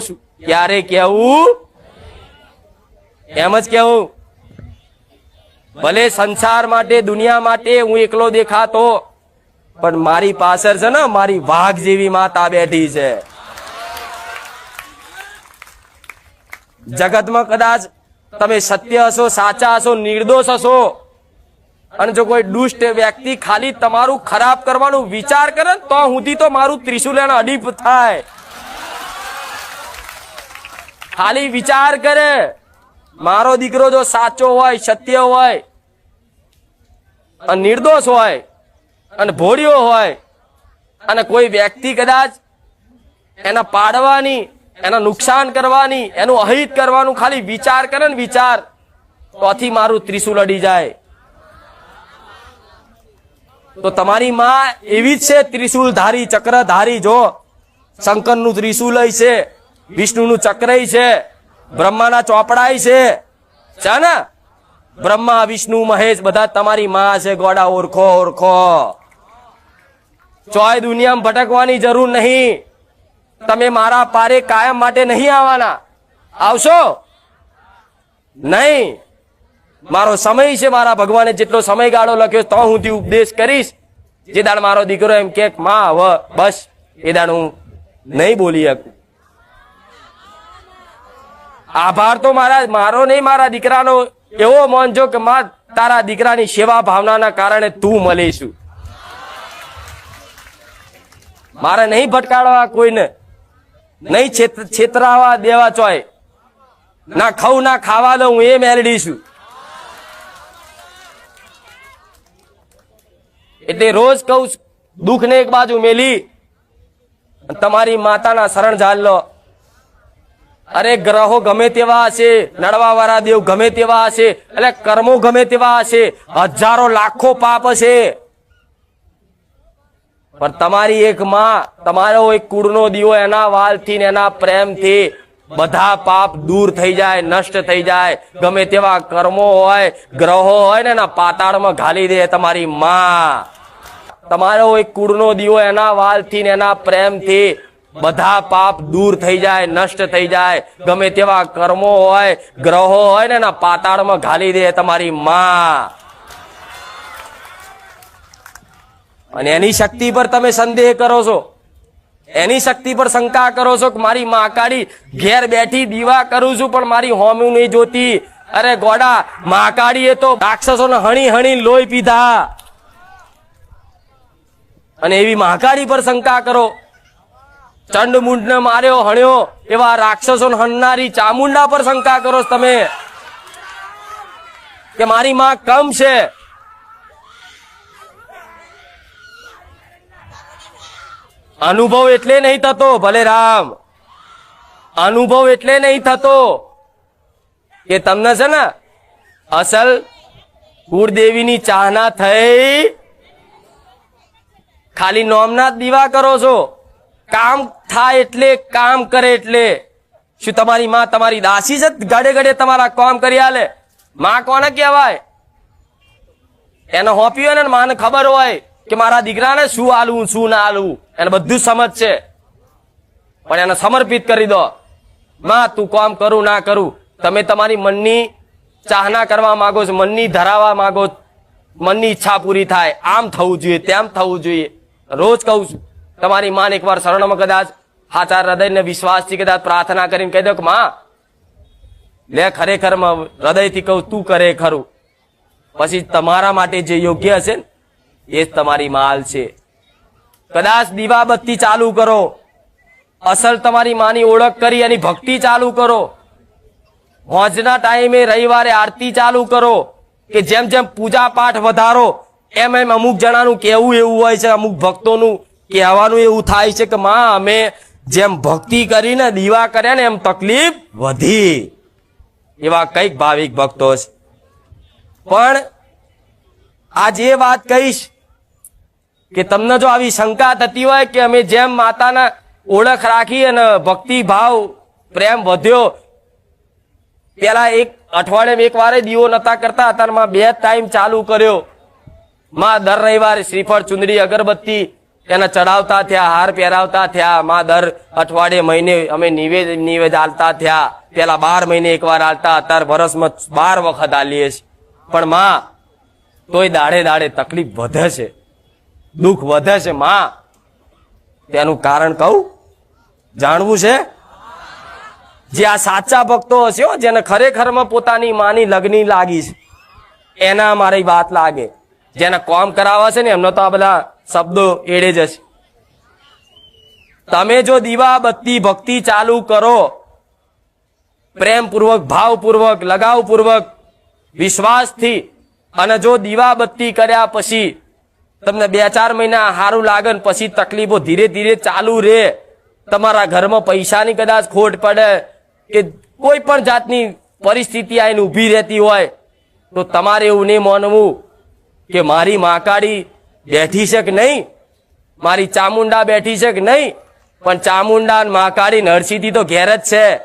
છું. ક્યારે કેવું એમ જ કેવું ભલે સંસાર માટે, દુનિયા માટે હું એકલો દેખાતો, પણ મારી પાછળ છે ને, મારી વાઘ જેવી માતા બેઠી છે. જગતમાં કદાચ તમે સત્ય હશો, સાચા હશો, નિર્દોષ હશો, અને જો કોઈ દુષ્ટ વ્યક્તિ ખાલી તમારું ખરાબ કરવાનું વિચાર કરે તો હુંથી તો મારું ત્રિશુલ એને અડીપ થાય. ખાલી વિચાર કરે. મારો દીકરો જો સાચો હોય, સત્ય હોય, અને નિર્દોષ હોય, અને ભોળિયો હોય, અને કોઈ વ્યક્તિ કદાચ એના પાડવાની, એના નુકસાન કરવાની, એનું અહિત કરવાનું ખાલી વિચાર કરે ને વિચાર તોથી મારું ત્રિશુલ અડી જાય. તો તમારી માં એવી જ છે ત્રિશુલ ધારી ચક્ર ધારી જો, શંકરનું ત્રિશુલ છે. વિષ્ણુનું ચક્રય છે. બ્રહ્માના ચોપડાય છે. છે બ્રહ્મા, વિષ્ણુ, મહેશ બધા તમારી માં છે. ગોડા ઓળખો ઓળખો ચોય દુનિયામાં ભટકવાની જરૂર નહીં. તમે મારા પારે કાયમ માટે નહીં આવવાના. આવશો? નહીં. મારો સમય છે મારા ભગવાને જેટલો સમયગાળો લખ્યો તો હું તે ઉપદેશ કરીશ. જે દાડ મારો દીકરો એમ કે, માં, હવે બસ. એ દાડ હું નહીં બોલી શકું. આભાર તો મારા મારો નહીં, મારા દીકરાનો. એવો માનજો કે માં, તારા દીકરાની સેવા ભાવનાના કારણે તું મળીશું મારે નહીં ભટકાડવા કોઈને. નહીં છેત- છેતરાવા દેવા ચોય. ના ખાઉં, ના ખાવા દઉં, એ મેલડી છું. એટલે રોજ કહું, દુઃખને એક બાજુ મેલી. તમારી માતાના શરણ ઝાલ લો. અરે ગ્રહો ગમે તેવા હશે નડવા વાળા દેવ ગમે તેવા હશે, એટલે કર્મો ગમે તેવા હશે, હજારો લાખો પાપ હશે. પણ તમારી એક માં, તમારો એક કુળનો દીવો એના વાલથી ને એના પ્રેમથી બધા પાપ દૂર થઈ જાય, નષ્ટ થઈ જાય. ગમે તેવા કર્મો હોય, ગ્રહો હોય ને એના પાતાળમાં ઘાલી દે તમારી માં. તમારો એક કુળનો દીવો એના વાલથી ને એના પ્રેમથી બધા પાપ દૂર થઈ જાય, નષ્ટ થઈ જાય. ગમે તેવા કર્મો હોય, ગ્રહો હોય ને એના પાતાળમાં ઘાલી દે તમારી માં. અને એની શક્તિ પર તમે સંદેહ કરો છો. એની શક્તિ પર શંકા કરો છો કે મારી મહાકાળી ઘેર બેઠી દીવા કરું છું, પણ મારી હોમ્યું નહીં જોતી. અરે ગોડા મહાકાળીએ તો રાક્ષસોને હણી હણી લોહી પીધા. અને એવી મહાકાળી પર શંકા કરો. ચંડ ને માર્યો, હણ્યો. એવા રાક્ષસો હણનારી ચામુંડા પર શંકા કરો તમે. કે મારી માં કમ છે. અનુભવ એટલે નહીં થતો ભલે રામ અનુભવ એટલે નહીં થતો. કે તમને છે ને, અસલ કુળદેવીની ચાહના થઈ. ખાલી નોમના દીવા કરો છો. કામ થાય એટલે, કામ કરે એટલે. શું તમારી માં તમારી દાસી છે? ગડે ઘડે તમારા કામ કરી આલે. માં કોને કહેવાય? એને હોપી હોય ને માને ખબર હોય કે મારા દીકરાને શું આલવું શું ના આલવું એને બધું સમજ છે. પણ એને સમર્પિત કરી દો. માં, તું કામ કરું, ના કરું. તમે તમારી મનની ચાહના કરવા માંગો છો, મનની ધરાવા માંગો. મનની ઈચ્છા પૂરી થાય. આમ થવું જોઈએ, તેમ થવું જોઈએ. રોજ કહું છું તમારી માન એકવાર શરણમાં કદાચ હાચાર હૃદયને વિશ્વાસથી કદાચ પ્રાર્થના કરીને કહી દો કે, માં, લે, ખરેખર હૃદયથી કહું, તું કરે ખરું. પછી તમારા માટે જે યોગ્ય હશે ને, એ જ તમારી માલ છે. કદાચ દીવાબત્તી ચાલુ કરો. અસલ તમારી માની ઓળખ કરી એની ભક્તિ ચાલુ કરો. હોજના ટાઈમે રવિવારે આરતી ચાલુ કરો. કે જેમ જેમ પૂજા પાઠ વધારો, એમ એમ અમુક જણાનું કેવું એવું હોય છે, અમુક ભક્તોનું કહેવાનું એવું થાય છે કે માં, અમે જેમ ભક્તિ કરીને દીવા કર્યા ને એમ તકલીફ વધી. એવા કંઈક ભાવિક ભક્તો છે. પણ આજ એ વાત કહીશ કે તમને જો આવી શંકા થતી હોય કે અમે જેમ માતાના ઓળખ રાખી અને ભક્તિ ભાવ પ્રેમ વધ્યો, પેલા એક અઠવાડિયે એક વારે દીવો નતા કરતા, અત્યારમાં બે ટાઈમ ચાલુ કર્યો. માં, દર રવિવારે શ્રીફળ, ચુંદડી, અગરબત્તી એને ચડાવતા થયા, હાર પહેરાવતા થયા, માં દર અઠવાડિયે મહિને અમે નિવેદ નિવેદ આલતા થયા. પેલા બાર મહિને એકવાર આલતા અત્યારે વર્ષમાં બાર વખત આલીએ છીએ. પણ માં, તોય દાડે દાડે તકલીફ વધે છે. દુઃખ વધે છે, માં. તેનું કારણ કહું? જાણવું છે? જે આ સાચા ભક્તો હશે જેને ખરેખરમાં પોતાની માની લગ્ની લાગી છે, એના મારી વાત લાગે. જેને કોમ કરાવે છે ને, એમનો તો આ બધા શબ્દો એડે જશે. તમે જો દીવા બત્તી ભક્તિ ચાલુ કરો, પ્રેમપૂર્વક, ભાવપૂર્વક, લગાવપૂર્વક, વિશ્વાસથી, અને જો દીવા બત્તી કર્યા પછી તમને બે ચાર મહિના સારું લાગે ને પછી તકલીફો ધીરે ધીરે ચાલુ રહે, તમારા ઘરમાં પૈસાની કદાચ ખોટ પડે કે કોઈ પણ જાતની પરિસ્થિતિ આવીને ઊભી રહેતી હોય, તો તમારે એવું નહીં માનવું કે મારી માકાડી બેઠી છે કે નહીં? મારી ચામુંડા બેઠી છે કે નહીં? પણ ચામુંડા મહાકાળી નરસિંહથી તો ઘેર જ છે.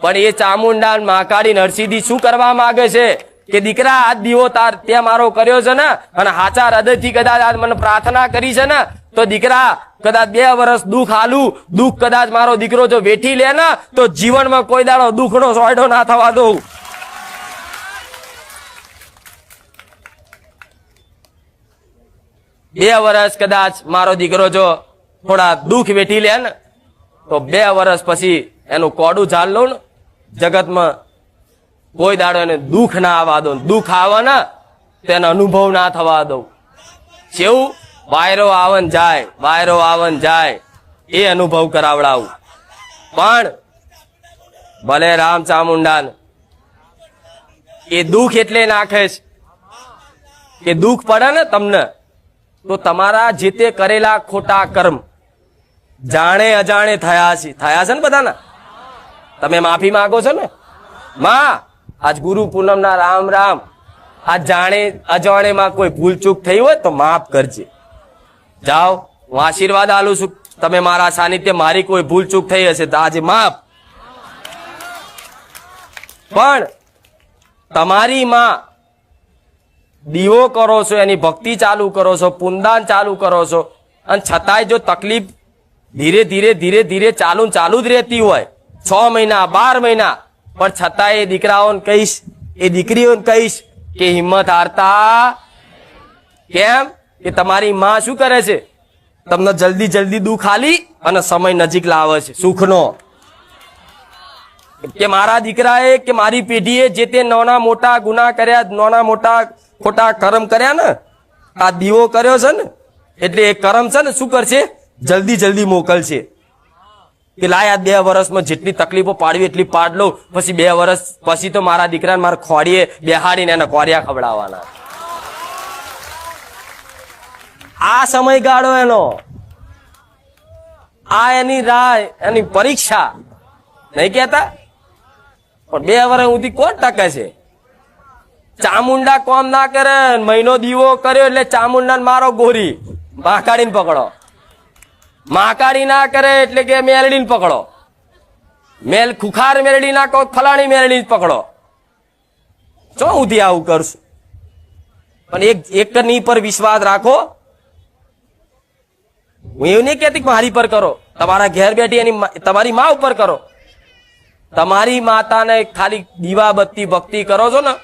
પણ એ ચામુંડા મહાકાળી નરસિંહજી શું કરવા માંગે છે? કે દીકરા આ દીવો તાર તે મારો કર્યો છે ને, અને હાચા હૃદયથી કદાચ આજ મને પ્રાર્થના કરી છે ને, તો દીકરા, કદાચ બે વર્ષ દુઃખ હાલું દુઃખ કદાચ મારો દીકરો જો વેઠી લે ને, તો જીવનમાં કોઈ દાડો દુઃખનો સોયડો ના થવા દઉં. બે વર્ષ કદાચ મારો દીકરો જો થોડા દુઃખ વેઠી લે ને, તો બે વર્ષ પછી એનું કોડું ઝાડ લઉં ને, જગતમાં કોઈ દાડો એને દુઃખ ના આવવા દઉં દુઃખ આવે ને, તો અનુભવ ના થવા દઉં. જેવું વાયરો આવન જાય, વાયરો આવન જાય, એ અનુભવ કરાવડાવું. પણ ભલે રામ ચામુંડા એ દુઃખ એટલે નાખે છે. કે દુઃખ પડે ને તમને તો તમારા જે તે કરેલા ખોટા કર્મ જાણે અજાણે થયા છે. થયા છે ને બધાના? તમે માફી માંગો છો ને? માં, આજ ગુરુ પૂનમના રામ રામ. આ જાણે અજાણેમાં કોઈ ભૂલ ચૂક થઈ હોય તો માફ કરજે. જાઓ, હું આશીર્વાદ આલું છું. તમે મારા સાનિધ્ય મારી કોઈ ભૂલ ચૂક થઈ હશે તો આજે માફ. પણ તમારી માં દીવો કરો છો, એની ભક્તિ ચાલુ કરો છો, પુનદાન ચાલુ કરો છો, અને છતાંય જો તકલીફ ધીરે ધીરે ધીરે ધીરે ચાલુ ચાલુ જ રહેતી હોય, છ મહિના, બાર મહિના, પણ છતાંય એ દીકરાઓને કહીશ, એ દીકરીઓને કહીશ કે હિંમત હારતા કેમ? કે તમારી માં શું કરે છે? તમને જલ્દી જલ્દી દુઃખ આલી અને સમય નજીક લાવે છે, સુખનો. કે મારા દીકરાએ કે મારી પેઢીએ જે તે નાના મોટા ગુના કર્યા, નાના મોટા ખોટા કર્મ કર્યા ને, આ દીવો કર્યો છે ને, એટલે એ કર્મ છે ને શું કરશે? જલ્દી જલ્દી મોકલશે. કે લાય આ બે વર્ષમાં જેટલી તકલીફો પાડવી એટલી પાડ લઉં, પછી બે વર્ષ પછી તો મારા દીકરાને મારા ખોડીએ, બેહાડીને એને કોરિયા ખવડાવવાના. આ સમયગાળો એનો, આ એની રાહ એની પરીક્ષા. નહીં કહેતા? પણ બે વર્ષ સુધી કોણ ટકે છે? ચામુંડા કોમ ના કરે, મહિનો દીવો કર્યો એટલે ચામુંડા મારો ગોરી. માકાડીને પકડો. માકાડી ના કરે એટલે કે મેલડીને પકડો. મેલ ખુખાર મેલડી ના કહો ફલાણી મેલડી પકડો. ચો ઉધી આવું કરશું? પણ એક એકની પર વિશ્વાસ રાખો. હું એવું નહીં કહેતી મારી પર કરો. તમારા ઘેર બેઠી એની તમારી મા ઉપર કરો. તમારી માતાને ખાલી દીવા બત્તી ભક્તિ કરો છો ને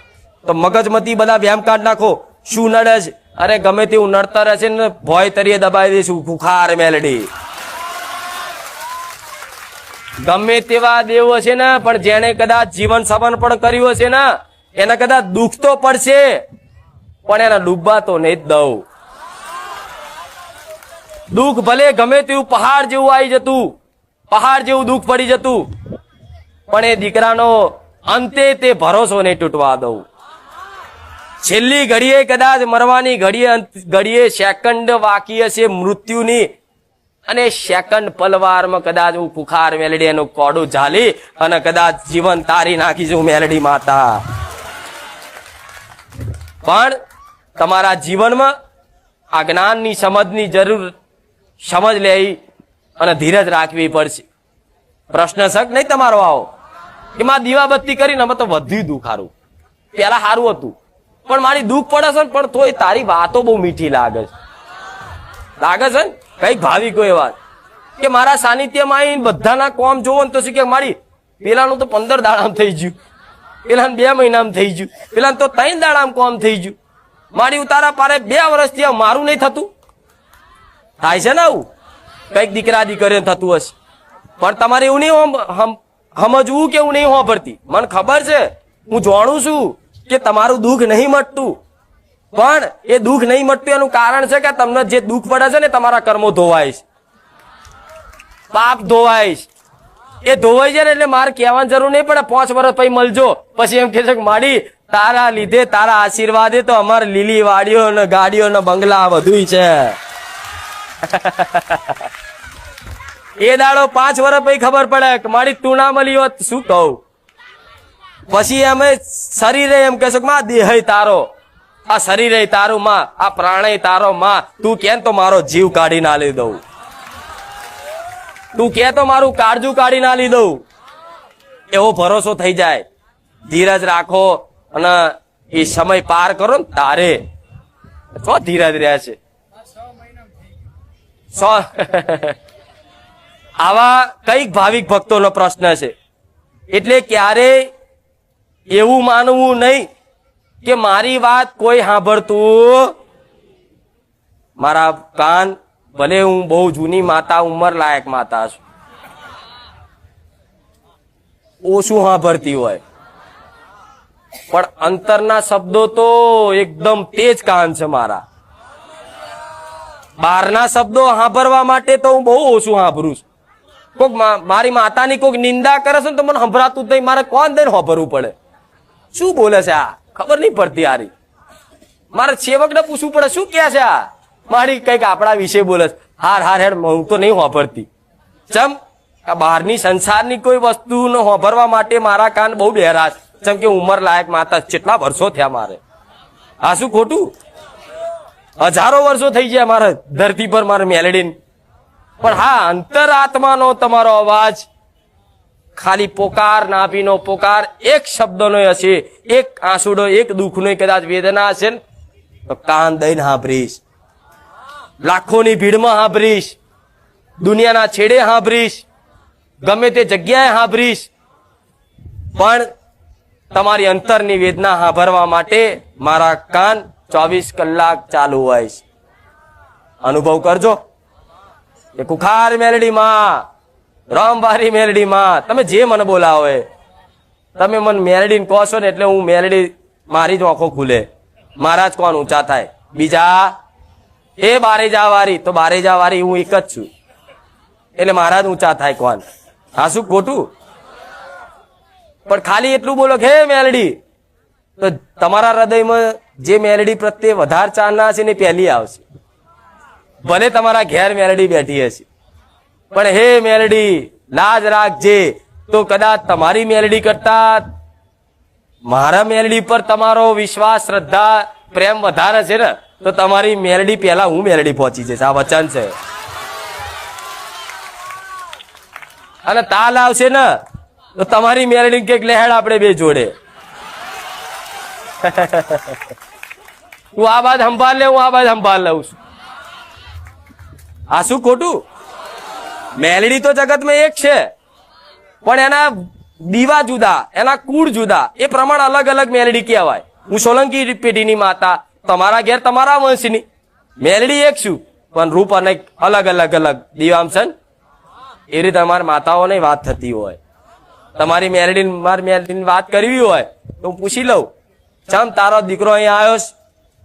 તો મગજમતી બધા વ્યાયામ કાઢ નાખો. શું નડે છે? અરે ગમે તેવું નડતર હશે ને, ભોય તરીએ દબાવી દઈશું. ખુખાર મેલડી. ગમે તેવા દેવ હશે ને, પણ જેને કદાચ જીવન સમર્પણ કર્યું હશે ને, એને કદાચ દુઃખ તો પડશે, પણ એના ડૂબવા તો નહીં દઉં. દુઃખ ભલે ગમે તેવું પહાડ જેવું આવી જતું, પહાડ જેવું દુઃખ પડી જતું, પણ એ દીકરાનો અંતે તે ભરોસો નહીં તૂટવા દઉં. છેલ્લી ઘડીએ કદાચ મરવાની ઘડીએ ઘડીએ સેકન્ડ બાકી હશે મૃત્યુની. અને સેકન્ડ પલવારમાં કદાચ હું કુખાર મેલડી એનું કોડું ઝાલી અને કદાચ જીવન તારી નાખીશું મેલડી માતા. પણ તમારા જીવનમાં આ જ્ઞાનની સમજની જરૂર સમજ લેવી અને ધીરજ રાખવી પડશે. પ્રશ્ન શક નહીં તમારો આવો? કે માં દીવાબત્તી કરીને અમે તો વધ્યું દુખારું પહેલાં સારું હતું. પણ મારી દુઃખ પડે છે પણ તોય તારી વાતો બહુ મીઠી લાગે છે. લાગે છે ને? કંઈક ભાવિકો વાત. કે મારા સાનિધ્યમાં આવીને બધાના કોમ જોવો ને તો શું કે મારી પેલાનું તો પંદર દાડામ થઈ ગયું. પેલાને બે મહિનામાં થઈ ગયું. પેલાને તો ત્રણ દાડામ કોમ થઈ ગયું. મારી ઉતારા પારે બે વર્ષથી મારું નહીં થતું. થાય છે ને આવું? કંઈક દીકરા દીકરીને થતું હશે. પણ તમારે એવું નહીં સમજવું કે એવું નહીં હોભરતી મને ખબર છે. હું જાણું છું. કે તમારું દુઃખ નહીં મટતું. પણ એ દુઃખ નહીં મટતું એનું કારણ છે કે તમને જે દુઃખ પડે છે ને તમારા કર્મો ધોવાય છે. પાપ ધોવાય છે. એ ધોવાઈ જાય ને એટલે મારે કહેવાની જરૂર નહીં પડે. પાંચ વર્ષ પછી મળજો. પછી એમ કે છે કે, માડી, તારા લીધે તારા આશીર્વાદે તો અમારે લીલી વાડીઓ ને ગાડીઓ ને બંગલા બધું છે. એ દાડો પાંચ વર્ષ પછી ખબર પડે કે મારી તું ના મળી હોત શું કહું? પછી અમે શરીરે એમ કહેશો કે, માં દેહ તારો. આ શરીરે તારું માં, આ પ્રાણય તારો માં, તું કેમ તો મારો જીવ કાઢી ના લઈ દઉં? તું કે તો મારું કાળજું કાઢી ના લઈ દઉં? એવો ભરોસો થઈ જાય. ધીરજ રાખો અને એ સમય પાર કરો ને તારે. તો ધીરજ રહ્યા છે. આવા કંઈક ભાવિક ભક્તોનો પ્રશ્ન છે. એટલે ક્યારે એવું માનવું નહીં કે મારી વાત કોઈ સાંભળતું. મારા કાન, ભલે હું બહુ જૂની માતા ઉંમર લાયક માતા છું. ઓછું સાંભળતી હોય. પણ અંતરના શબ્દો તો એકદમ તેજ કાન છે મારા. બહારના શબ્દો સાંભળવા માટે તો હું બહુ ઓછું સાંભળું છું. કોક મારી માતાની કોઈક નિંદા કરે છે ને તો મને સંભળાતું નહીં. મારે કોણ દઈને સાંભળવું પડે? શું બોલે છે આ? ખબર નહીં પડતી આરી. મારે સેવકને પૂછવું પડે, શું કહે છે આ? મારી કંઈક આપણા વિશે બોલે છે. હાર હાર હેડ હું તો નહીં વાપરતી ચમ, આ બહારની સંસારની કોઈ વસ્તુનો હોભરવા માટે મારા કાન બહુ બહેરા છે. ચમ કે ઉંમર લાયક માતા. કેટલા વર્ષો થયા મારે. આ શું ખોટું? હજારો વર્ષો થઈ ગયા મારે ધરતી પર મારે મેલેડીન. પણ હા, અંતરાત્માનો તમારો અવાજ ખાલી પોકાર નાભીનો પોકાર, એક શબ્દનો હશે. એક આંસુડો, એક દુઃખનો કદાચ વેદના હશે ને? તો કાન દઈને સાંભળીશ. લાખોની ભીડમાં સાંભળીશ. દુનિયાના છેડે સાંભળીશ. ગમે તે જગ્યાએ સાંભળીશ. પણ તમારી અંતરની વેદના સાંભળવા માટે મારા કાન ચોવીસ કલાક ચાલુ હોય અનુભવ કરજો. એ કુખાર મેલડીમાં. રામવારી મેલડીમાં. તમે જે મને બોલાવો. તમે મને મેલડીને કહો છો ને એટલે હું મેલડી મારી જ આંખો ખુલે. મારા જ કોણ ઊંચા થાય? બીજા? એ બારે વારી તો બારે વારી હું એક જ છું. એટલે મારા જ ઊંચા થાય કોણ? હા, શું ખોટું? પણ ખાલી એટલું બોલો કે મેલડી. તો તમારા હૃદયમાં જે મેલડી પ્રત્યે વધારે ચાલના હશે ને પહેલી આવશે. ભલે તમારા ઘેર મેલડી બેઠી હશે. પણ હે મેલડી, લાજ રાખજે. તો કદાચ તમારી મેલડી કરતા મારા મેલડી પર તમારો વિશ્વાસ, શ્રદ્ધા, પ્રેમ વધારે છે ને, તો તમારી મેલડી પહેલા હું મેલડી પહોંચી જઈશ. આ વચન છે. અને તાલ આવશે ને, તો તમારી મેલડી કેક લહેડ આપણે બે જોડે. તું આ બાદ સંભાળ લે, હું આ બાદ સંભાળ લઉં છું. આ શું ખોટું? મેલડી તો જગતમાં એક છે. પણ એના દીવા જુદા, એના કુળ જુદા. એ પ્રમાણે અલગ અલગ મેલડી કહેવાય. હું સોલંકી પેઢીની માતા, તમારા ઘેર તમારા વંશની. મેલડી એક છું, પણ રૂપ અનેક અલગ અલગ અલગ. દીવામસન એ રીતે અમારી માતાઓને વાત થતી હોય. તમારી મેલડી, મારી મેલડીની વાત કરવી હોય, તો હું પૂછી લઉં. ચમ તારો દીકરો અહીંયા આવ્યો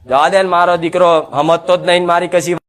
જવા દે મારો દીકરો હમત તો જ નહીં મારી કશી